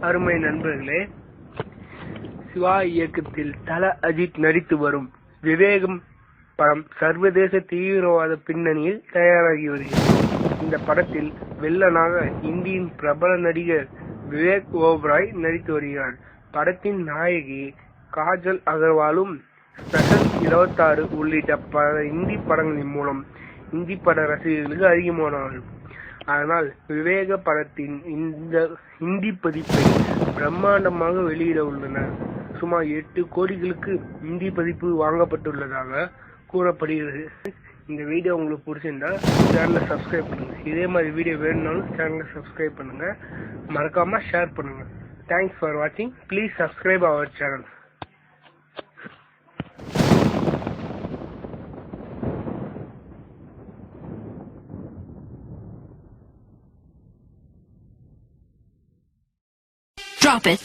அருமை நண்பர்களே சிவா இயக்கத்தில் தல அஜித் நடித்து வரும் விவேகம் படம் சர்வதேச தீவிரவாத பின்னணியில் தயாராகி வருகிறது. இந்த படத்தில் வில்லனாக இந்தியின் பிரபல நடிகர் விவேக் ஓப்ராய் நடித்து வருகிறார். படத்தின் நாயகி காஜல் அகர்வாலும் ஸ்பெஷல் இருபத்தாறு உள்ளிட்ட பல இந்தி படங்களின் மூலம் இந்தி பட ரசிகர்களுக்கு அதிகமானவர்கள். அதனால் விவேக படத்தின் இந்த ஹிந்தி பதிப்பை பிரம்மாண்டமாக வெளியிட உள்ளனர். சுமார் எட்டு கோடிகளுக்கு இந்தி பதிப்பு வாங்கப்பட்டுள்ளதாக கூறப்படுகிறது. இந்த வீடியோ உங்களுக்கு பிடிச்சிருந்தா சேனலை சப்ஸ்கிரைப் பண்ணுங்க. இதே மாதிரி வீடியோ வேணும்னாலும் சேனலை சப்ஸ்கிரைப் பண்ணுங்க. மறக்காம ஷேர் பண்ணுங்க. தேங்க்ஸ் ஃபார் வாட்சிங் please subscribe our channel Drop it.